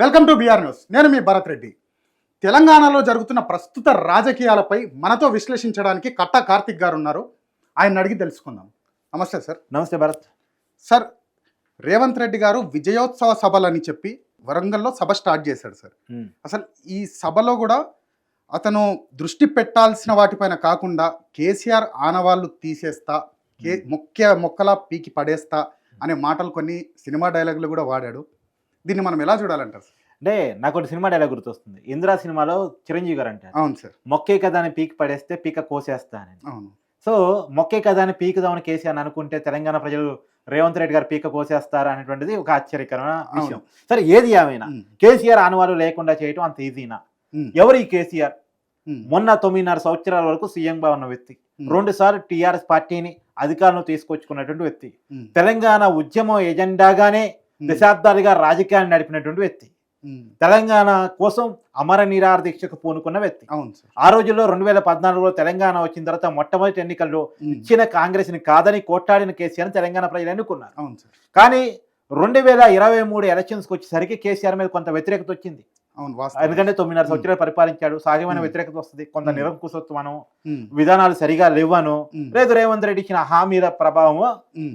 Welcome to BR news. నేను మీ భరత్ రెడ్డి. తెలంగాణలో జరుగుతున్న ప్రస్తుత రాజకీయాలపై మనతో విశ్లేషించడానికి కట్టా కార్తిక్ గారు ఉన్నారు. ఆయన అడిగి తెలుసుకుందాం. నమస్తే సార్. నమస్తే భరత్. సార్ రేవంత్ రెడ్డి గారు విజయోత్సవ సభలని చెప్పి వరంగల్లో సభ స్టార్ట్ చేశాడు సార్. అసలు ఈ సభలో కూడా అతను దృష్టి పెట్టాల్సిన వాటిపైన కాకుండా కేసీఆర్ ఆనవాళ్ళు తీసేస్తా కే ముఖ్య మొక్కలా పీకి పడేస్తా అనే మాటలు కొన్ని సినిమా డైలాగులు కూడా వాడాడు. దీన్ని మనం ఎలా చూడాలంటారు? అంటే నాకు ఒకటి సినిమా డైలాగ్ గుర్తొస్తుంది. ఇందిరా సినిమాలో చిరంజీవి గారు అంటారు. అవును సార్. మొక్కే కదా అని పీక్ పడేస్తే పీక కోసేస్తా అని. అవును. సో మొక్కే కదా అని పీకుదామని కేసీఆర్ అని అనుకుంటే తెలంగాణ ప్రజలు రేవంత్ రెడ్డి గారు పీక కోసేస్తారా అనేటువంటిది ఒక ఆశ్చర్యకరమైన విషయం. సరే ఏది ఏమైనా. కేసీఆర్ ఆనవాళ్ళు లేకుండా చేయటం అంత ఈజీనా? ఎవరు ఈ కేసీఆర్? మొన్న తొమ్మిదిన్నర సంవత్సరాల వరకు సీఎంగా ఉన్న వ్యక్తి. రెండు సార్లు టీఆర్ఎస్ పార్టీని అధికారంలో తీసుకొచ్చుకున్నటువంటి వ్యక్తి. తెలంగాణ ఉద్యమం ఎజెండాగానే దశాబ్దాలుగా రాజకీయాన్ని నడిపినటువంటి వ్యక్తి. తెలంగాణ కోసం అమర నిరాహార దీక్షకు పూనుకున్న వ్యక్తి. అవును ఆ రోజుల్లో రెండు వేల పద్నాలుగులో తెలంగాణ వచ్చిన తర్వాత మొట్టమొదటి ఎన్నికల్లో ఇచ్చిన కాంగ్రెస్ని కాదని కొట్టాడిన కేసీఆర్ తెలంగాణ ప్రజలు ఎన్నుకున్నారు. అవును సార్. కానీ రెండు వేల ఇరవై మూడు ఎలక్షన్స్కి వచ్చేసరికి కేసీఆర్ మీద కొంత వ్యతిరేకత వచ్చింది. ఎందుకంటే తొమ్మిదిన్నర. సంవత్సరాలు పరిపాలించాడు సహజమైన. వ్యతిరేకత వస్తుంది. కొంత ఉమ్, విధానాలు సరిగా లేవను లేదు రేవంత్ రెడ్డి ఇచ్చిన హామీల ప్రభావం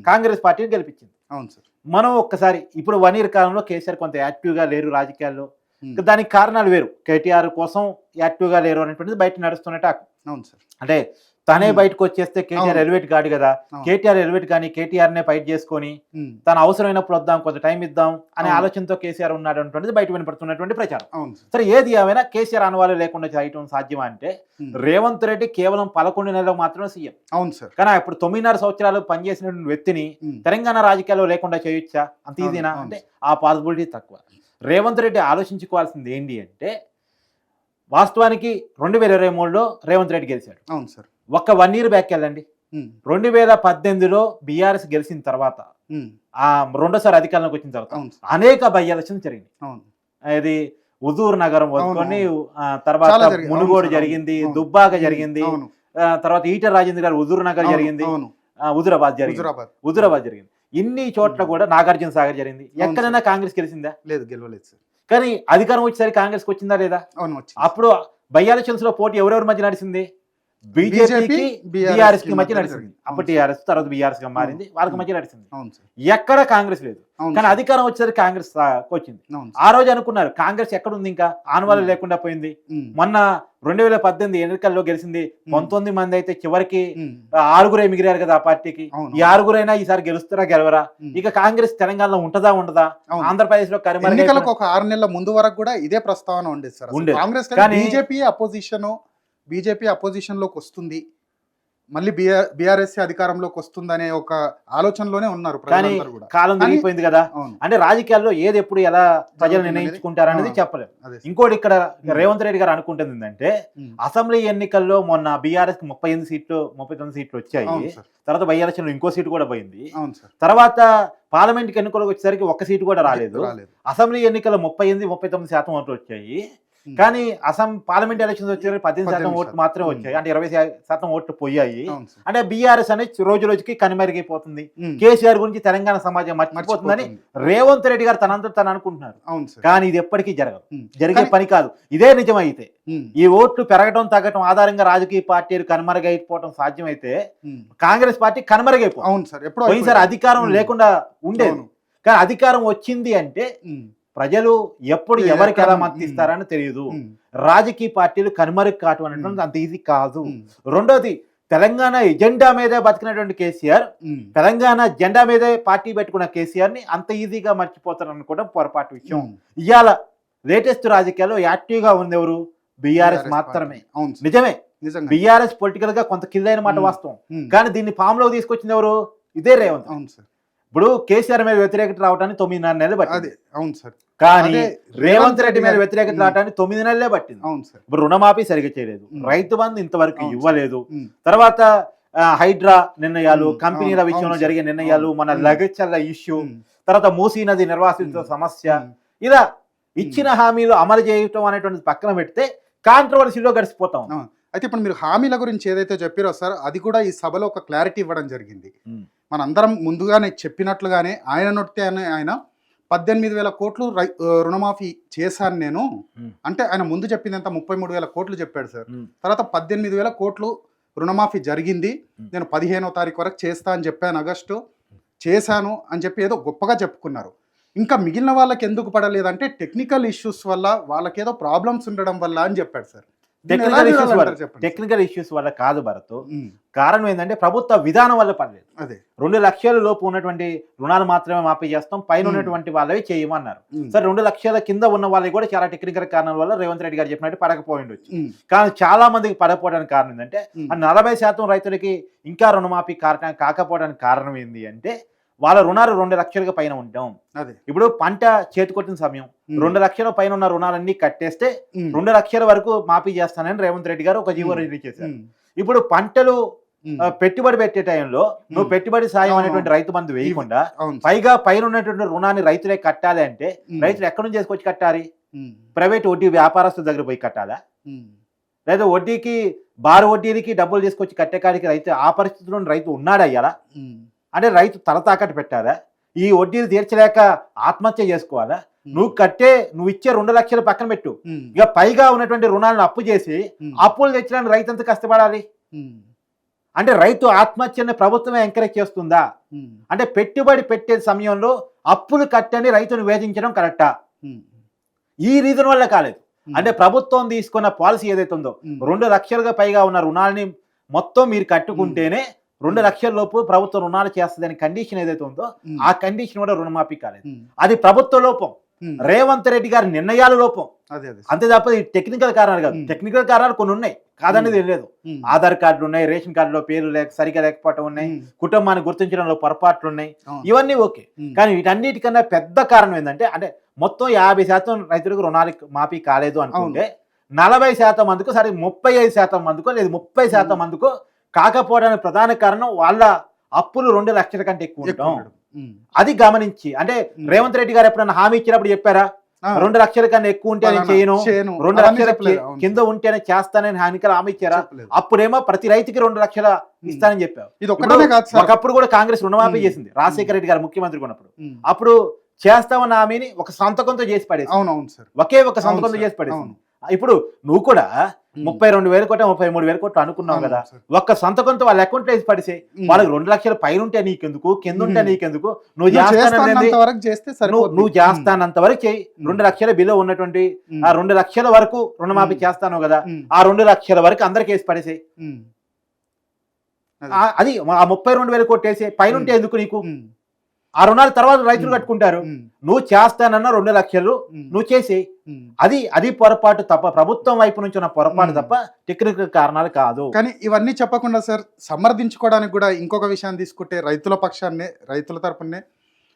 కాంగ్రెస్ పార్టీని గెలిపించింది. అవును సార్. మనం ఒక్కసారి ఇప్పుడు వన్ ఇయర్ కాలంలో కేసీఆర్ కొంత యాక్టివ్గా లేరు రాజకీయాల్లో. దానికి కారణాలు వేరు. కేటీఆర్ కోసం యాక్టివ్గా లేరు అనేటువంటిది బయట నడుస్తున్న టాక్. అవును సార్. అంటే తనే. బయటకు వచ్చేస్తే కేటీఆర్. ఎలివేట్ కాదు. కదా. కేటీఆర్ ఎలివేట్ కానీ కేటీఆర్ నే ఫైట్ చేసుకొని తన అవసరమైనప్పుడు వద్దాం కొంత టైం ఇద్దాం అనే. ఆలోచనతో కేసీఆర్ ఉన్నాడు బయట వినపడుతున్నటువంటి ప్రచారం. సార్. ఏది ఏమైనా కేసీఆర్ అనవాళ్ళు లేకుండా చేయటం సాధ్యమా అంటే రేవంత్ రెడ్డి కేవలం పదకొండు నెలలకు మాత్రమే సీఎం. అవును సార్. కానీ ఇప్పుడు తొమ్మిదిన్నర సంవత్సరాలు పనిచేసినటువంటి వ్యక్తిని తెలంగాణ రాజకీయాల్లో లేకుండా చేయొచ్చా? అంత ఈజీనా. అంటే ఆ పాసిబిలిటీ తక్కువ. రేవంత్ రెడ్డి ఆలోచించుకోవాల్సింది ఏంటి అంటే వాస్తవానికి రెండు వేల ఇరవై మూడులో రేవంత్ రెడ్డి గెలిచాడు. అవును సార్. ఒక్క వన్ ఇయర్ బ్యాక్ వెళ్ళండి. రెండు వేల పద్దెనిమిదిలో బీఆర్ఎస్ గెలిచిన తర్వాత ఆ రెండోసారి అధికారంలోకి వచ్చిన తర్వాత అనేక బై ఎలక్షన్స్ జరిగినాయి. అవును. ఇది హుజూర్ నగరం వదుకొని తర్వాత. మునుగోడు జరిగింది. దుబ్బాక జరిగింది తర్వాత ఈటర్ రాజేంద్ర గారు హుజూర్ నగర్ జరిగింది హుజూరాబాద్ జరిగింది. హుజురాబాద్. జరిగింది. ఇన్ని చోట్ల కూడా నాగార్జున సాగర్ జరిగింది. ఎక్కడైనా కాంగ్రెస్ గెలిచిందా? లేదు గెలవలేదు సార్. కానీ అధికారం వచ్చేసరికి కాంగ్రెస్ వచ్చిందా లేదా? అవును అప్పుడు బై ఎలక్షన్స్లో పోటీ ఎవరెవరి మధ్య నడిచింది? బీజేపీకి BRS బీఆర్ఎస్కి కి మధ్య నడిచింది. అప్పుడు. టీఆర్ఎస్ తర్వాత బీఆర్ఎస్గా మారింది వాళ్ళకి. మధ్య నడిచింది. ఎక్కడ కాంగ్రెస్ లేదు. కానీ. అధికారం వచ్చేసరికి కాంగ్రెస్ వచ్చింది ఆ రోజు అనుకున్నారు కాంగ్రెస్ ఎక్కడ ఉంది ఇంకా? ఆనవాళ్ళు. లేకుండా పోయింది. మొన్న రెండు వేల పద్దెనిమిది ఎన్నికల్లో గెలిచింది. పంతొమ్మిది మంది అయితే చివరికి ఆరుగురే మిగిలారు కదా ఆ పార్టీకి. ఈ ఆరుగురైనా ఈసారి గెలుస్తారా గెలవరా? ఇక కాంగ్రెస్ తెలంగాణలో ఉంటదా ఉండదా. ఆంధ్రప్రదేశ్లో ఎన్నికలకు ఒక ఆరు నెలల ముందు వరకు కూడా ఇదే ప్రస్తావన ఉండేది సార్. కాంగ్రెస్ కానీ- బీజేపీ అపోజిషన్ బీజేపీ అపోజిషన్లోకి వస్తుంది. మళ్ళీ బిఆర్ బీఆర్ఎస్ అధికారంలోకి వస్తుందనే ఒక ఆలోచనలోనే ఉన్నారు కానీ కాలం తిరిగిపోయింది కదా. అంటే రాజకీయాల్లో ఏది ఎప్పుడు ఎలా ప్రజలు జరుగుతుంది నిర్ణయించుకుంటారు అనేది ఆ. చెప్పలేము అదే సార్. ఇంకోటి ఇక్కడ. రేవంత్ రెడ్డి గారు అనుకుంటుంది ఏంటంటే అసెంబ్లీ ఎన్నికల్లో మొన్న బీఆర్ఎస్కి ముప్పై ఎనిమిది సీట్లు ముప్పై తొమ్మిది సీట్లు వచ్చాయి. తర్వాత బై ఎలక్షన్లో ఇంకో సీటు కూడా పోయింది. తర్వాత పార్లమెంట్ ఎన్నికలకు వచ్చేసరికి ఒక్క సీటు కూడా రాలేదు. అసెంబ్లీ ఎన్నికల్లో ముప్పై ఎనిమిది ముప్పై తొమ్మిది శాతం ఓట్లు వచ్చాయి. కానీ అసం పార్లమెంట్ ఎలక్షన్స్ వచ్చేసరికి పద్దెనిమిది శాతం ఓట్లు. మాత్రమే. వచ్చాయి. అంటే ఇరవై శాతం ఓట్లు పోయాయి. సార్. అంటే బీఆర్ఎస్ అనేది రోజు రోజుకి కనుమరుగైపోతుంది కేసీఆర్ గురించి తెలంగాణ సమాజం మర్చిపోతుందని మర్చిపోతుంది. రేవంత్ రెడ్డి గారు తనంతా తను అనుకుంటున్నారు. సార్. కానీ ఇది ఎప్పటికీ జరగదు. జరిగే పని కాదు. ఇదే నిజమైతే ఈ ఓట్లు పెరగడం తగ్గడం ఆధారంగా రాజకీయ పార్టీలు కనుమరుగైపోవడం సాధ్యమైతే కాంగ్రెస్ పార్టీ కనుమరుగైపోతుంది. అవును సార్. ఎప్పుడు పోయినసారి అధికారం. లేకుండా ఉండేది. కానీ అధికారం వచ్చింది అంటే ప్రజలు ఎప్పుడు ఎవరికి ఎలా మద్దతు ఇస్తారని తెలియదు. రాజకీయ పార్టీలు కనుమరుగు కావటం అనేటువంటి అంత ఈజీ కాదు. రెండోది తెలంగాణ ఎజెండా మీదే బతికినటువంటి కేసీఆర్. తెలంగాణ జెండా మీదే పార్టీ పెట్టుకున్న కేసీఆర్ని అంత ఈజీగా మర్చిపోతారు అనుకోవడం పొరపాటు విషయం. ఇవాళ లేటెస్ట్ రాజకీయాల్లో యాక్టివ్గా ఉంది ఎవరు? బీఆర్ఎస్ మాత్రమే. అవును నిజమే. బీఆర్ఎస్ పొలిటికల్గా కొంత అయిన మాట. వాస్తవం. కానీ దీన్ని ఫామ్లోకి తీసుకొచ్చింది ఎవరు? ఇదే రేవంత్. అవును సార్. ఇప్పుడు కేసీఆర్ మీద వ్యతిరేకత రావడానికి తొమ్మిదిన్నర నెలలు పట్టింది అవును సార్ కానీ రేవంత్ రెడ్డి మీద వ్యతిరేకత. రావడానికి తొమ్మిది నెలలే పట్టింది అవును సార్ ఇప్పుడు రుణమాఫీ సరిగ్గా చేయలేదు. రైతు బంధు ఇంతవరకు. ఇవ్వలేదు తర్వాత హైడ్రా నిర్ణయాలు కంపెనీల విషయంలో జరిగే. నిర్ణయాలు. మన ఉమ్. లగచ్చల్ల ఇష్యూ తర్వాత మూసీ నది నిర్వాసిత. సమస్య ఇలా ఇచ్చిన హామీలు అమలు చేయటం అనేటువంటిది పక్కన పెడితే కాంట్రవర్సీలో గడిచిపోతాం. అయితే ఇప్పుడు మీరు హామీల గురించి ఏదైతే చెప్పారో సార్ అది కూడా ఈ సభలో ఒక క్లారిటీ ఇవ్వడం జరిగింది. మనందరం ముందుగానే చెప్పినట్లుగానే ఆయన నొట్టే ఆయన పద్దెనిమిది వేల కోట్లు రుణమాఫీ చేశాను నేను. అంటే ఆయన ముందు చెప్పిందంత ముప్పై మూడు వేల కోట్లు చెప్పాడు సార్. తర్వాత పద్దెనిమిది వేల కోట్లు రుణమాఫీ జరిగింది. నేను పదిహేనో తారీఖు వరకు చేస్తా అని చెప్పాను ఆగస్టు చేశాను అని చెప్పి ఏదో గొప్పగా చెప్పుకున్నారు ఇంకా మిగిలిన వాళ్ళకి ఎందుకు పడలేదంటే టెక్నికల్ ఇష్యూస్ వల్ల వాళ్ళకేదో ప్రాబ్లమ్స్ ఉండడం వల్ల అని చెప్పాడు సార్ టెక్నికల్ ఇష్యూస్ వల్ల. టెక్నికల్ ఇష్యూస్ వల్ల కాదు భరత్. కారణం ఏంటంటే ప్రభుత్వ విధానం వల్ల పడలేదు అదే. రెండు లక్షల లోపు ఉన్నటువంటి రుణాలు మాత్రమే మాఫీ చేస్తాం పైన. ఉన్నటువంటి వాళ్ళవి చేయమన్నారు. సరే రెండు లక్షల కింద ఉన్న వాళ్ళకి కూడా చాలా టెక్నికల్ కారణాల వల్ల రేవంత్ రెడ్డి గారు చెప్పినట్టు పడకపోయి ఉండొచ్చు కానీ చాలా మందికి పడకపోవడానికి కారణం ఏంటంటే నలభై శాతం రైతులకి ఇంకా రుణమాఫీ కారణం కాకపోవడానికి కారణం ఏంటి అంటే వాళ్ళ రుణాలు రెండు లక్షలకు పైన ఉంటాం అదే. ఇప్పుడు పంట చేతికొట్టిన సమయం. రెండు లక్షల పైన ఉన్న రుణాలన్నీ కట్టేస్తే రెండు లక్షల వరకు మాఫీ చేస్తానని రేవంత్ రెడ్డి గారు ఒక జీవో. రిలీజ్ చేశారు. ఇప్పుడు పంటలు పెట్టుబడి పెట్టే టైంలో నువ్వు. పెట్టుబడి సాయం. అనేటువంటి రైతు బంధు వేయకుండా. పైగా పైన ఉన్నటువంటి రుణాన్ని రైతులే కట్టాలి అంటే రైతులు ఎక్కడి నుంచి చేసుకొచ్చి కట్టాలి? ప్రైవేట్ వడ్డీ వ్యాపారస్తుల దగ్గర పోయి కట్టాలా? లేదా వడ్డీకి బారు వడ్డీలకి డబ్బులు తీసుకొచ్చి కట్టే కాడికి రైతు ఆ పరిస్థితిలో రైతు ఉన్నాడా అయ్యాలా అంటే రైతు తల తాకట్టు పెట్టాలా? ఈ వడ్డీలు తీర్చలేక ఆత్మహత్య చేసుకోవాలా? నువ్వు కట్టే నువ్వు ఇచ్చే రెండు లక్షలు పక్కన పెట్టు. ఇక పైగా ఉన్నటువంటి రుణాలను అప్పు చేసి అప్పులు తెచ్చడానికి రైతు ఎంత కష్టపడాలి? అంటే రైతు ఆత్మహత్యని ప్రభుత్వమే ఎంకరేజ్ చేస్తుందా? అంటే పెట్టుబడి పెట్టే సమయంలో అప్పులు కట్టని రైతును వేధించడం కరెక్టా? ఈ రీజన్ వల్ల కాలేదు. అంటే ప్రభుత్వం తీసుకున్న పాలసీ ఏదైతే ఉందో రెండు లక్షలుగా పైగా ఉన్న రుణాలని మొత్తం మీరు కట్టుకుంటేనే రెండు లక్షల లోపు ప్రభుత్వం రుణాలు చేస్తుందని కండిషన్ ఏదైతే ఉందో ఉమ్, ఆ కండిషన్ కూడా రుణమాఫీ కాలేదు. ఉమ్, అది ప్రభుత్వ లోపం. రేవంత్ రెడ్డి గారి నిర్ణయాల లోపం. అంతే తప్ప టెక్నికల్ కారణాలు కాదు. టెక్నికల్ కారణాలు కొన్ని ఉన్నాయి. కాదనేది లేదు. ఆధార్ కార్డులు ఉన్నాయి రేషన్ కార్డులో పేర్లు లేక సరిగా లేకపోవటం ఉన్నాయి. కుటుంబాన్ని గుర్తించడంలో పొరపాట్లు ఉన్నాయి. ఇవన్నీ ఓకే. కానీ వీటన్నిటికన్నా పెద్ద కారణం ఏంటంటే అంటే మొత్తం యాభై శాతం రైతులకు రుణాలు మాఫీ కాలేదు అనుకుంటే నలభై శాతం మందికి సరే ముప్పై ఐదు శాతం మందికో లేదు ముప్పై శాతం మందికో కాకపోవడానికి ప్రధాన కారణం వాళ్ళ అప్పులు రెండు లక్షల కంటే ఎక్కువ ఉండడం. అది గమనించి అంటే. రేవంత్ రెడ్డి గారు ఎప్పుడన్నా హామీ ఇచ్చినప్పుడు చెప్పారా రెండు లక్షల కన్నా ఎక్కువ పలానా చేయను. రెండు లక్షల కింద. ఉంటేనే చేస్తానని హామీకి హామీ ఇచ్చారా. అప్పుడేమో ప్రతి రైతుకి రెండు లక్షల ఇస్తానని చెప్పావు ఒకప్పుడు కూడా కాంగ్రెస్ రుణమాఫీ. చేసింది రాజశేఖర రెడ్డి గారు ముఖ్యమంత్రి ఉన్నప్పుడు అప్పుడు చేస్తామన్న హామీని ఒక సంతకంతో చేసి పడేసి సార్ ఒకే ఒక సంతకంతో. చేసి పడేసి. ఇప్పుడు నువ్వు కూడా ముప్పై రెండు వేలు కోట ముప్పై మూడు వేలు కోట్లు అనుకున్నావు అవును కదా. ఒక్క సంతకంతో వాళ్ళ అకౌంట్ వేసి పడిసే వాళ్ళకి రెండు లక్షల పైన ఉంటే నీకెందుకు? కింద ఉంటే. నీకెందుకు? నువ్వు నువ్వు చేస్తానంత వరకు ఉమ్. రెండు లక్షల బిలో ఉన్నటువంటి ఆ రెండు లక్షల వరకు రుణమాఫీ. చేస్తాను కదా. ఆ రెండు లక్షల వరకు అందరికి వేసి పడేసి అదే. ఆ ముప్పై రెండు వేలు కొట్టేసి పైన ఉంటే ఎందుకు నీకు? ఆ రుణాలు తర్వాత రైతులు. కట్టుకుంటారు నువ్వు చేస్తానన్న రెండు లక్షలు నువ్వు చేసి. అది అది పొరపాటు తప్ప ప్రభుత్వం వైపు నుంచి ఉన్న పొరపాటు. తప్ప టెక్నికల్ కారణాలు కాదు కానీ ఇవన్నీ చెప్పకుండా సార్ సమర్థించుకోవడానికి కూడా ఇంకొక విషయాన్ని తీసుకుంటే రైతుల పక్షాన్నే రైతుల తరపునే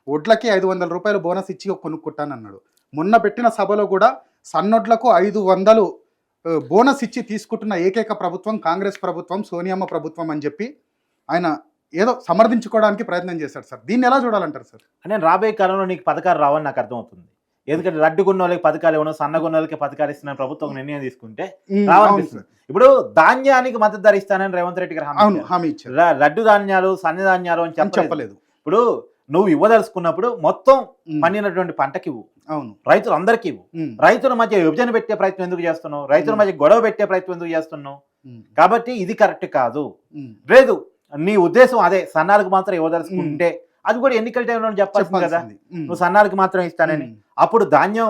వడ్లకి ఐదు వందల రూపాయలు బోనస్ ఇచ్చి కొనుక్కుంటానన్నాడు మొన్న పెట్టిన సభలో కూడా సన్నొడ్లకు ఐదు వందలు బోనస్ ఇచ్చి తీసుకుంటున్న ఏకైక ప్రభుత్వం కాంగ్రెస్ ప్రభుత్వం సోనియమ్మ ప్రభుత్వం అని చెప్పి ఆయన ఏదో సమర్థించుకోవడానికి ప్రయత్నం చేశాడు సార్. దీన్ని ఎలా చూడాలంటారు సార్? అంటే రాబోయే కాలంలో నీకు పథకాలు రావని నాకు అర్థమవుతుంది. ఎందుకంటే లడ్డుకున్న వాళ్ళకి పథకాలు ఇవ్వను సన్నగున్న వాళ్ళకి పథకాలు ఇస్తున్న ప్రభుత్వం నిర్ణయం తీసుకుంటే ఇప్పుడు ధాన్యానికి మద్దతు ధర ఇస్తానని రేవంత్ రెడ్డి గారు హామీ అవును. హామీ ఇచ్చారు. లడ్డు ధాన్యాలు సన్న ధాన్యాలు అని చెప్పలేదు. ఇప్పుడు నువ్వు ఇవ్వదలుచుకున్నప్పుడు మొత్తం పండినటువంటి పంటకి ఇవ్వు. అవును. రైతులు అందరికీ ఇవ్వు రైతుల మధ్య విభజన పెట్టే ప్రయత్నం ఎందుకు చేస్తున్నావు? రైతుల. మధ్య గొడవ పెట్టే ప్రయత్నం ఎందుకు చేస్తున్నావు? కాబట్టి ఇది కరెక్ట్ కాదు. లేదు నీ ఉద్దేశం అదే సన్నాలకు మాత్రం ఇవ్వదలుచుకుంటే అది కూడా ఎన్నికల టైంలో చెప్పాల్సింది కదా. నువ్వు సన్నాలకు మాత్రం ఇస్తానని. అప్పుడు ధాన్యం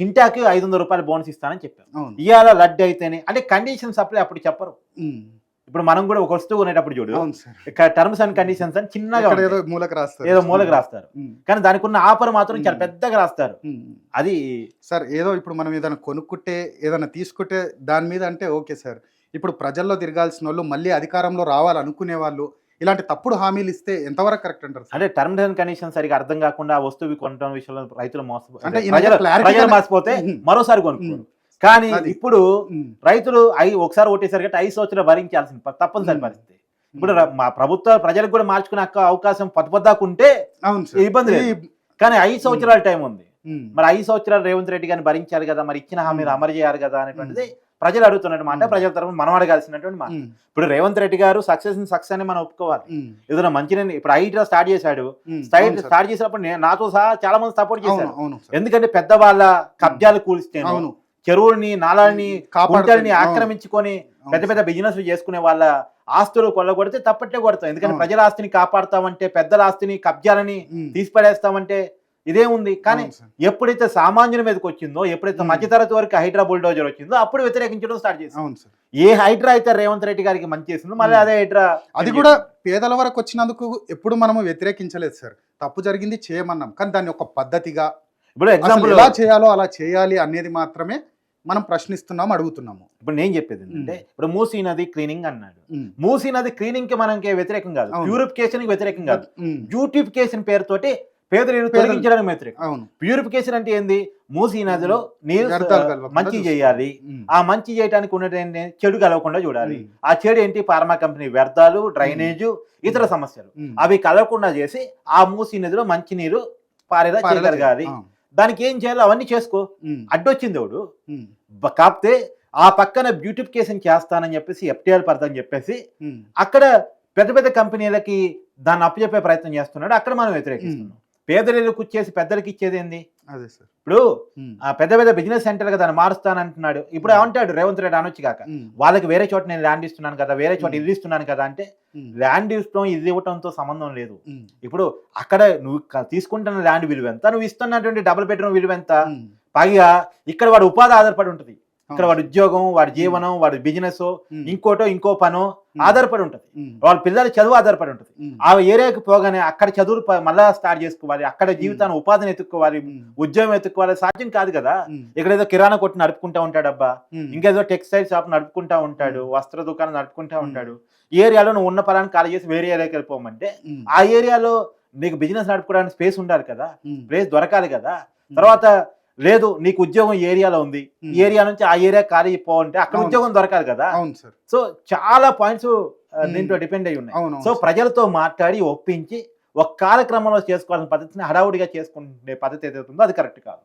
కింటాకి ఐదు వందల రూపాయలు బోనస్ ఇస్తానని చెప్పావు అవును. ఇవాళ లడ్డు అయితేనే అంటే కండిషన్స్ అప్పుడే అప్పుడు చెప్పరు. ఇప్పుడు మనం కూడా ఒక వస్తువు కొనేటప్పుడు చూడు టర్మ్స్ అండ్ కండిషన్స్ అని చిన్నగా ఏదో. మూలకు రాస్తారు. ఏదో మూలకు రాస్తారు. కానీ దానికి ఉన్న ఆఫర్ మాత్రం చాలా. పెద్దగా రాస్తారు. అది సార్ ఏదో ఇప్పుడు మనం ఏదైనా కొనుక్కుంటే ఏదైనా తీసుకుంటే దాని మీద అంటే ఓకే సార్. ఇప్పుడు ప్రజల్లో తిరగాల్సిన వాళ్ళు మళ్ళీ అధికారంలో రావాలనుకునే వాళ్ళు ఇలాంటి తప్పుడు హామీలు ఇస్తే ఎంతవరకు కరెక్ట్ అంటారు అంటే టర్మ్స్ అండ్ కండిషన్ సరిగా అర్థం కాకుండా ఆ వస్తువు కొనడం విషయంలో రైతులు మోసపోతే ఉమ్. మరోసారి కొనుక్కోరు. కానీ. ఇప్పుడు రైతులు ఐ ఒకసారి ఓటేసరికి ఐదు సంవత్సరాలు భరించాల్సింది ప- తప్పనిసరి. పరిస్థితి. ఇప్పుడు మా ప్రభుత్వ ప్రజలకు కూడా మార్చుకునే అవకాశం పొద్దు పొద్దాకు ఉంటే అవును సార్. ఇబ్బంది లేదు. కానీ ఐదు సంవత్సరాల టైం ఉంది. మరి ఐదు సంవత్సరాలు రేవంత్ రెడ్డి గారిని భరించాలి కదా మరి ఇచ్చిన హామీలు. అమలు చేయాలి కదా అనేటువంటిది ప్రజలు అడుగుతున్నట్టు మాట. ప్రజల తరఫున మనం అడగాల్సినటువంటి మాట. ఇప్పుడు రేవంత్ రెడ్డి గారు సక్సెస్ సక్సెస్ అని మనం ఒప్పుకోవాలి. ఏదైనా మంచి ఇప్పుడు ఐటీ స్టార్ట్ చేశాడు. స్టార్ట్ చేసినప్పుడు నేను నాతో సహా చాలా మంది సపోర్ట్ చేశారు. ఎందుకంటే పెద్ద వాళ్ళ కబ్జాలు కూల్స్తేను అవును. చెరువుల్ని నాళాలని అవును, ఆక్రమించుకొని పెద్ద పెద్ద బిజినెస్ చేసుకునే వాళ్ళ ఆస్తులు కొల్లగొడితే తప్పట్లే కొడతాం. ఎందుకంటే. ప్రజల ఆస్తిని కాపాడుతామంటే పెద్దల ఆస్తిని కబ్జాలని ఉమ్, తీసిపడేస్తామంటే ఇదేముంది కానీ. ఎప్పుడైతే సామాన్యుల మీదకి వచ్చిందో ఎప్పుడైతే. మధ్యతరగతి వరకు హైడ్రా బుల్డోజర్ వచ్చిందో అప్పుడు వ్యతిరేకించడం స్టార్ట్ చేసింది. అవును సార్. ఏ హైడ్రా అయితే రేవంత్ రెడ్డి గారికి మంచి చేసిందో మళ్ళీ. అదే హైడ్రా అది కూడా పేదల వరకు వచ్చినందుకు ఎప్పుడు మనము వ్యతిరేకించలేదు సార్. తప్పు జరిగింది చేయమన్నాం. కానీ దాన్ని ఒక పద్ధతిగా ఇప్పుడు ఎగ్జాంపుల్ ఎలా చేయాలో అలా చేయాలి అనేది మాత్రమే మనం ప్రశ్నిస్తున్నాం అడుగుతున్నాము. ఇప్పుడు నేను చెప్పేది ఉమ్. ఇప్పుడు మూసీ నది క్లీనింగ్ అన్నాడు. మూసీ నది క్లీనింగ్కి మనకి వ్యతిరేకం కాదు. ప్యూరిఫికేషన్కి వ్యతిరేకం కాదు. బ్యూటిఫికేషన్ పేరుతోటి పేదరిని తొలగించడానికి వ్యతిరేకం అవును. ప్యూరిఫికేషన్ అంటే ఏంది? మూసీ నదిలో నీరు మంచి. చేయాలి. ఆ మంచి చేయడానికి ఉన్నటువంటి చెడు కలవకుండా చూడాలి. ఆ చెడు ఏంటి? ఫార్మా కంపెనీ వ్యర్థాలు డ్రైనేజ్ ఇతర సమస్యలు. అవి కలవకుండా చేసి ఆ మూసీ నదిలో మంచి నీరు పారేలా చేయగలగాలి. దానికి ఏం చేయాలో అవన్నీ చేసుకో. అడ్డొచ్చింది ఎవడు? కాకపోతే ఆ పక్కన బ్యూటిఫికేషన్ చేస్తానని చెప్పేసి ఎఫ్టీఆర్ పడతాని చెప్పేసి అక్కడ పెద్ద పెద్ద కంపెనీలకి దాన్ని అప్పచెప్పే ప్రయత్నం చేస్తున్నాడు. అక్కడ మనం వ్యతిరేకిస్తున్నాం. పేదలకు ఇచ్చేసి పెద్దలకు ఇచ్చేది ఏంది? అదే సార్. ఇప్పుడు ఆ పెద్ద పెద్ద బిజినెస్ సెంటర్ దాన్ని మారుస్తానంటున్నాడు. ఇప్పుడు ఏమంటాడు రేవంత్ రెడ్డి అనొచ్చు కాక? వాళ్ళకి వేరే చోట నేను ల్యాండ్ ఇస్తున్నాను కదా వేరే చోట. ఇది ఇస్తున్నాను కదా అంటే ల్యాండ్ ఇవ్వటం ఇది ఇవ్వటంతో సంబంధం లేదు. ఇప్పుడు అక్కడ నువ్వు తీసుకుంటున్న ల్యాండ్ విలువ ఎంత? నువ్వు ఇస్తున్నటువంటి డబుల్ బెడ్రూమ్ విలువ ఎంత? పైగా ఇక్కడ వాడు ఉపాధి ఆధారపడి ఉంటుంది. ఇక్కడ. వాడి ఉద్యోగం వాడి జీవనం వాడి బిజినెస్ ఇంకోటో ఇంకో పనో ఆధారపడి ఉంటుంది. వాళ్ళ పిల్లల చదువు ఆధారపడి ఉంటుంది. ఆ ఏరియాకి పోగానే అక్కడ చదువులు ప- మళ్ళా స్టార్ట్ చేసుకోవాలి. అక్కడ జీవితాన్ని ఉపాధిని ఎత్తుక్కోవాలి. ఉద్యోగం ఎత్తుక్కోవాలి. సాధ్యం కాదు కదా. ఇక్కడ ఏదో కిరాణా కొట్టు నడుపుకుంటా ఉంటాడు అబ్బా. ఇంకేదో టెక్స్టైల్ షాప్ నడుపుకుంటా ఉంటాడు. వస్త్ర దుకాణం నడుపుకుంటా ఉంటాడు. ఈ ఏరియాలో నువ్వు ఉన్న పలాన్ని ఖాళీ చేసి వేరే ఏరియాకి వెళ్ళిపోమంటే ఆ ఏరియాలో నీకు బిజినెస్ నడుపుకోవడానికి స్పేస్ ఉండాలి కదా. ప్లేస్ దొరకాలి కదా. తర్వాత లేదు నీకు ఉద్యోగం ఈ ఏరియాలో ఉంది ఏరియా నుంచి ఆ ఏరియా ఖాళీ పోవంటే అక్కడ. ఉద్యోగం దొరకాలి కదా అవును సార్ సో చాలా పాయింట్స్. దీంట్లో డిపెండ్ అయి ఉన్నాయి సో ప్రజలతో మాట్లాడి ఒప్పించి ఒక కాలక్రమంలో చేసుకోవాల్సిన పద్ధతిని హడావుడిగా చేసుకునే పద్ధతి ఏదైతే ఉందో అది కరెక్ట్ కాదు.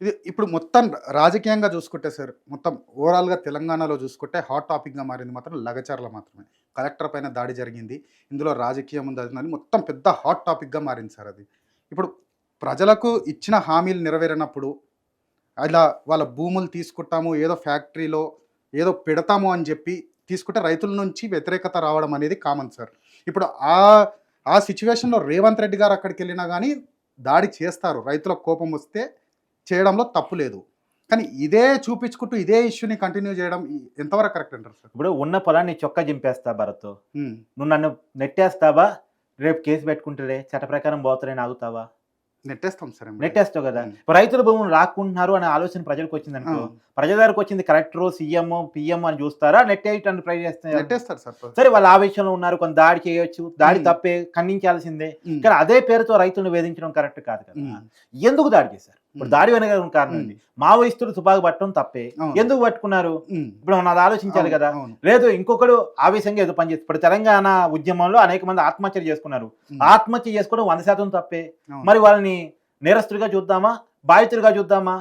ఇది ఇప్పుడు మొత్తం రాజకీయంగా చూసుకుంటే సార్ మొత్తం ఓవరాల్గా తెలంగాణలో చూసుకుంటే హాట్ టాపిక్గా మారింది మాత్రం లగచర్ల మాత్రమే కలెక్టర్ పైన దాడి జరిగింది ఇందులో రాజకీయం ఉంది అది. మొత్తం పెద్ద హాట్ టాపిక్గా మారింది సార్ అది ఇప్పుడు ప్రజలకు ఇచ్చిన హామీలు నెరవేరినప్పుడు అలా వాళ్ళ భూములు తీసుకుంటాము ఏదో ఫ్యాక్టరీలో ఏదో పెడతాము అని చెప్పి తీసుకుంటే రైతుల నుంచి వ్యతిరేకత రావడం అనేది కామన్ సార్ ఇప్పుడు ఆ ఆ సిచ్యువేషన్లో రేవంత్ రెడ్డి గారు అక్కడికి వెళ్ళినా కానీ దాడి చేస్తారు. రైతులకు కోపం వస్తే చేయడంలో తప్పు లేదు. కానీ ఇదే చూపించుకుంటూ ఇదే ఇష్యూని కంటిన్యూ చేయడం ఎంతవరకు కరెక్ట్ అంటారు సార్ ఇప్పుడు ఉన్న పొలాన్ని చొక్కా జింపేస్తా భరత్. నువ్వు నన్ను నెట్టేస్తావా? రేపు కేసు పెట్టుకుంటే చట్ట ప్రకారం పోతారని ఆగుతావా? నెట్టేస్తాం సార్ కదా. రైతుల భూములు లాక్కుంటున్నారు అనే ఆలోచన ప్రజలకు వచ్చింది అనుకో. ప్రజల దగ్గరకు వచ్చింది కలెక్టర్ సీఎం పిఎం అని చూస్తారా? నెట్టేయటాన్ని ట్రై చేస్తారు నెట్టేస్తారు సార్ సరే వాళ్ళ ఆవేశంలో ఉన్నారు కొంత దాడి చేయొచ్చు. దాడి. తప్పే ఖండించాల్సిందే. కానీ అదే పేరుతో రైతులను వేధించడం కరెక్ట్ కాదు కదా. ఎందుకు దాడి చేశారు? ఇప్పుడు దాడి వెనక కారణం మావోయిస్టులు తుపాకు పట్టడం తప్పే. ఎందుకు పట్టుకున్నారు? ఇప్పుడు మనం అది ఆలోచించాలి కదా. లేదు ఇంకొకడు ఆవేశంగా ఏదో పని చేస్తారు ఇప్పుడు తెలంగాణ ఉద్యమంలో అనేక మంది ఆత్మహత్యలు చేసుకున్నారు. ఆత్మహత్య చేసుకోవడం వంద శాతం తప్పే. మరి వాళ్ళని నేరస్తులుగా చూద్దామా? బాధితులుగా చూద్దామా?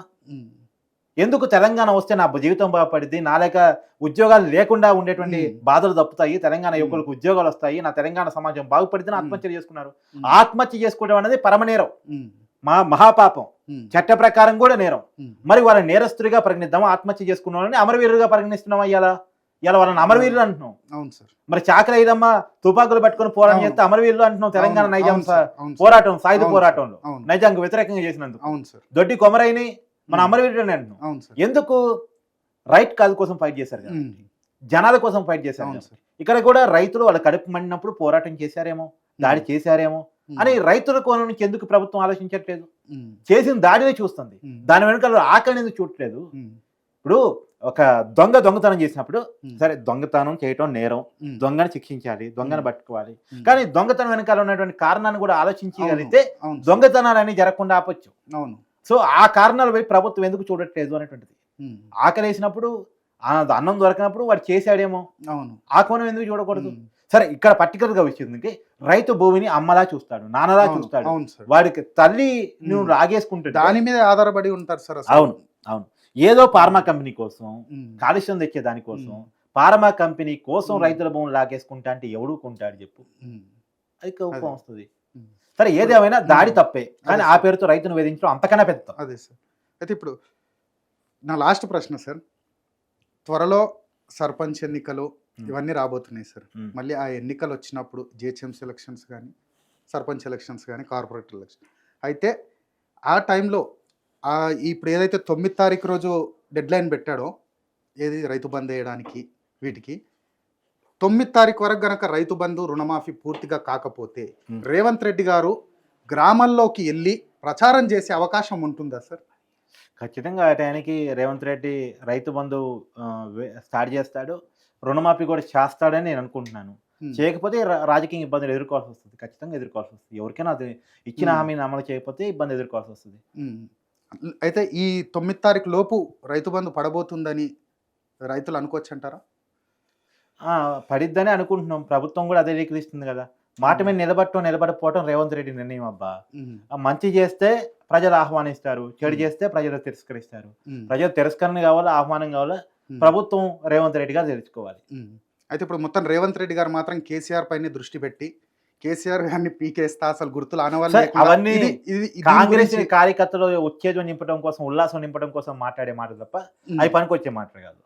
ఎందుకు తెలంగాణ వస్తే నా జీవితం బాగుపడింది నా లేక ఉద్యోగాలు లేకుండా ఉండేటువంటి. బాధలు తప్పుతాయి. తెలంగాణ. యువకులకు ఉద్యోగాలు వస్తాయి. నా తెలంగాణ సమాజం బాగుపడితే. ఆత్మహత్య చేసుకున్నారు. ఆత్మహత్య చేసుకోవడం అనేది పరమనేరం మా మహాపాపం. చట్ట ప్రకారం కూడా నేరం. మరి వాళ్ళని నేరస్తుడిగా పరిగణిద్దామా? ఆత్మహత్య చేసుకున్న వాళ్ళని అమరవీరులుగా పరిగణిస్తున్నాం అయ్యాలా ఇలా వాళ్ళని అమరవీరులు అంటున్నాం. అవును సార్. మరి చాకలి ఐదమ్మా తుపాకులు పట్టుకొని పోరాటం. చేస్తే అమరవీరులు అంటున్నాం తెలంగాణ నైజాం పోరాటం సాయుధ పోరాటంలో. నైజాంకు వ్యతిరేకంగా చేసినందుకు. అవును సార్. దొడ్డి కొమరైని మన ఉమ్, అమరవీరులు అంటున్నాం. అవును సార్. ఎందుకు? రైట్ కాదు కోసం ఫైట్ చేశారు జనాల కోసం ఫైట్ చేశారు ఇక్కడ కూడా రైతులు వాళ్ళ కడుపు మండినప్పుడు పోరాటం చేశారేమో దాడి చేశారేమో అని రైతుల కోణం నుంచి ఎందుకు ప్రభుత్వం ఆలోచించట్లేదు? చేసిన దాడినే చూస్తుంది. దాని వెనుక ఆకలి ఎందుకు చూడట్లేదు? ఉమ్, ఇప్పుడు ఒక దొంగ దొంగతనం చేసినప్పుడు సరే దొంగతనం చేయటం నేరం. దొంగని శిక్షించాలి దొంగని. పట్టుకోవాలి. కానీ దొంగతనం వెనకాల ఉన్నటువంటి కారణాన్ని కూడా ఆలోచించగలిగితే సార్, దొంగతనాలన్నీ జరగకుండా ఆపొచ్చు. అవును. సో ఆ కారణాలు పోయి ప్రభుత్వం ఎందుకు చూడట్లేదు అనేటువంటిది. ఆకలేసినప్పుడు అన్నం దొరకనప్పుడు వాడు చేశాడేమో. అవును. ఆ కోణం ఎందుకు చూడకూడదు? సరే ఇక్కడ పర్టికులర్గా వచ్చింది రైతు భూమిని అమ్మలా చూస్తాడు నాన్నలా చూస్తాడు అవును సార్ వాడికి తల్లి నువ్వు ఉమ్. లాగేసుకుంటాడు దాని మీద ఆధారపడి ఉంటారు సార్ అవును అవును ఏదో ఫార్మా కంపెనీ కోసం కాలుష్యం తెచ్చే దానికోసం ఫార్మా కంపెనీ కోసం. రైతుల భూములు లాగేసుకుంటా అంటే ఎవడు కొంటాడు చెప్పు అది కోపం. వస్తుంది. సరే ఏదేమైనా దాడి. తప్పే కానీ ఆ. పేరుతో రైతును వేధించడం అంతకన్నా పెద్ద. అదే సార్ అయితే ఇప్పుడు నా లాస్ట్ ప్రశ్న సార్ త్వరలో సర్పంచ్ ఎన్నికలు. ఇవన్నీ రాబోతున్నాయి సార్ ఉమ్. మళ్ళీ ఆ ఎన్నికలు వచ్చినప్పుడు జిహెచ్ఎంసీ ఎలక్షన్స్ కానీ సర్పంచ్ ఎలక్షన్స్ కానీ కార్పొరేట్ ఎలక్షన్ అయితే ఆ టైంలో ఇప్పుడు ఏదైతే తొమ్మిది తారీఖు రోజు డెడ్ లైన్ పెట్టాడో ఏది రైతు బంద్ వేయడానికి వీటికి తొమ్మిది తారీఖు వరకు గనక రైతు బంధు రుణమాఫీ పూర్తిగా కాకపోతే ఉమ్. రేవంత్ రెడ్డి గారు గ్రామాల్లోకి వెళ్ళి ప్రచారం చేసే అవకాశం ఉంటుందా సార్ ఖచ్చితంగా ఆ టైంకి రేవంత్ రెడ్డి రైతు బంధు స్టార్ట్ చేస్తాడు. రుణమాఫీ కూడా చేస్తాడని నేను అనుకుంటున్నాను. చేయకపోతే రాజకీయ ఇబ్బందులు ఎదుర్కోవాల్సి వస్తుంది. ఖచ్చితంగా ఎదుర్కోవాల్సి వస్తుంది. ఎవరికైనా అది ఇచ్చిన. హామీని అమలు చేయకపోతే ఇబ్బంది ఎదుర్కోవాల్సి వస్తుంది. అయితే ఈ తొమ్మిది తారీఖు లోపు రైతు బంధు పడబోతుందని రైతులు అనుకోవచ్చు అంటారా పడిద్దని అనుకుంటున్నాం. ప్రభుత్వం కూడా అదే రీకరిస్తుంది కదా. మాట మీద నిలబడటం నిలబడకపోవటం రేవంత్ రెడ్డి నిర్ణయం అబ్బా మంచి చేస్తే ప్రజలు ఆహ్వానిస్తారు చెడు. చేస్తే ప్రజలు తిరస్కరిస్తారు. ప్రజలు తిరస్కరణ కావాలా ఆహ్వానం కావాలా. ప్రభుత్వం రేవంత్ రెడ్డి గారు తెలుసుకోవాలి. అయితే ఇప్పుడు మొత్తం రేవంత్ రెడ్డి గారు మాత్రం కేసీఆర్ పైన దృష్టి పెట్టి కేసీఆర్ గారిని పీకేస్తా అసలు గుర్తులు లేకుండా అవన్నీ కాంగ్రెస్ కార్యకర్తలు ఉత్తేజం నింపడం కోసం ఉల్లాసం నింపడం కోసం మాట్లాడే మాట తప్ప. అవి పనికొచ్చే మాటలు కాదు.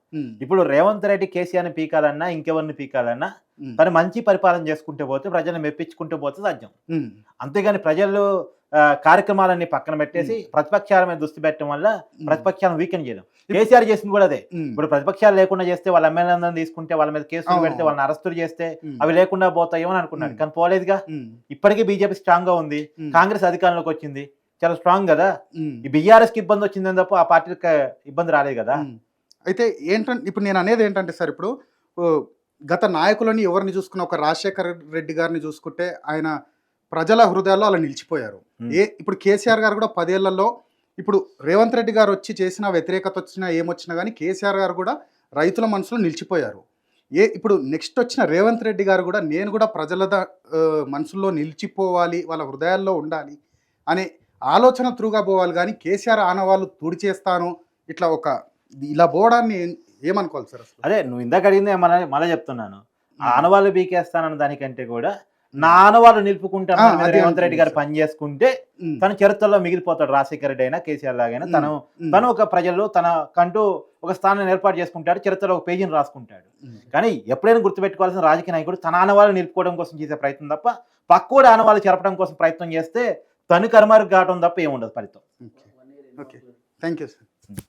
ఇప్పుడు రేవంత్ రెడ్డి కేసీఆర్ని పీకాలన్నా ఇంకెవరిని పీకాలన్నా. తను మంచి పరిపాలన చేసుకుంటూ పోతే ప్రజలను మెప్పించుకుంటూ పోతే సాధ్యం. అంతేగాని ప్రజలు కార్యక్రమాలన్నీ పక్కన పెట్టేసి ప్రతిపక్షాల మీద దృష్టి పెట్టడం వల్ల ప్రతిపక్షాలను వీకెండ్ చేయడం కేసీఆర్ చేసింది కూడా అదే. ఇప్పుడు ప్రతిపక్షాలు లేకుండా చేస్తే వాళ్ళ ఎమ్మెల్యేలందరినీ తీసుకుంటే వాళ్ళ మీద కేసులు. పెడితే వాళ్ళని అరెస్టులు చేస్తే. అవి లేకుండా పోతాయేమో అని అనుకున్నాడు. కానీ పోలేదుగా. ఇప్పటికీ బీజేపీ స్ట్రాంగ్గా ఉంది. కాంగ్రెస్ అధికారంలోకి వచ్చింది చాలా స్ట్రాంగ్ కదా. ఈ బీఆర్ఎస్కి ఇబ్బంది వచ్చిందని తప్ప ఆ పార్టీకి ఇబ్బంది రాలేదు కదా. అయితే ఏంటంటే ఇప్పుడు నేను అనేది ఏంటంటే సార్ ఇప్పుడు గత నాయకులని ఎవరిని చూసుకున్న ఒక రాజశేఖర్ రెడ్డి గారిని చూసుకుంటే ఆయన ప్రజల హృదయాల్లో అలా నిలిచిపోయారు. ఏ ఇప్పుడు కేసీఆర్ గారు కూడా పదేళ్ళలో ఇప్పుడు రేవంత్ రెడ్డి గారు వచ్చి చేసిన వ్యతిరేకత వచ్చినా ఏమొచ్చినా కానీ కేసీఆర్ గారు కూడా రైతుల మనసులో నిలిచిపోయారు. ఏ ఇప్పుడు నెక్స్ట్ వచ్చిన రేవంత్ రెడ్డి గారు కూడా నేను కూడా ప్రజల మనసుల్లో నిలిచిపోవాలి వాళ్ళ హృదయాల్లో ఉండాలి అనే ఆలోచన త్రూగా పోవాలి కానీ కేసీఆర్ ఆనవాళ్ళు తుడి చేస్తాను ఇట్లా ఒక ఇలా పోవడాన్ని ఏమనుకోవాలి సార్ అసలు? అదే నువ్వు ఇందాక అడిగిందే మళ్ళీ మళ్ళీ చెప్తున్నాను. ఆనవాళ్ళు బీకేస్తానన్న దానికంటే కూడా నా ఆనవాళ్ళు నిలుపుకుంటాను రేవంత్ రెడ్డి గారు పని చేసుకుంటే. తన చరిత్రలో మిగిలిపోతాడు రాజశేఖర రెడ్డి అయినా కేసీఆర్ లాగైనా. తను. తను ఒక ప్రజల్లో తన కంటూ ఒక స్థానాన్ని ఏర్పాటు చేసుకుంటాడు చరిత్రలో ఒక పేజీని రాసుకుంటాడు. కానీ ఎప్పుడైనా గుర్తుపెట్టుకోవాల్సిన రాజకీయ నాయకుడు తన ఆనవాళ్ళు నిలుపుకోవడం కోసం చేసే ప్రయత్నం తప్ప పక్కోడి ఆనవాళ్ళు చెరపడం కోసం ప్రయత్నం చేస్తే తను కర్మారు కావడం తప్ప ఏముండదు ఫలితం. ఓకే. Thank you sir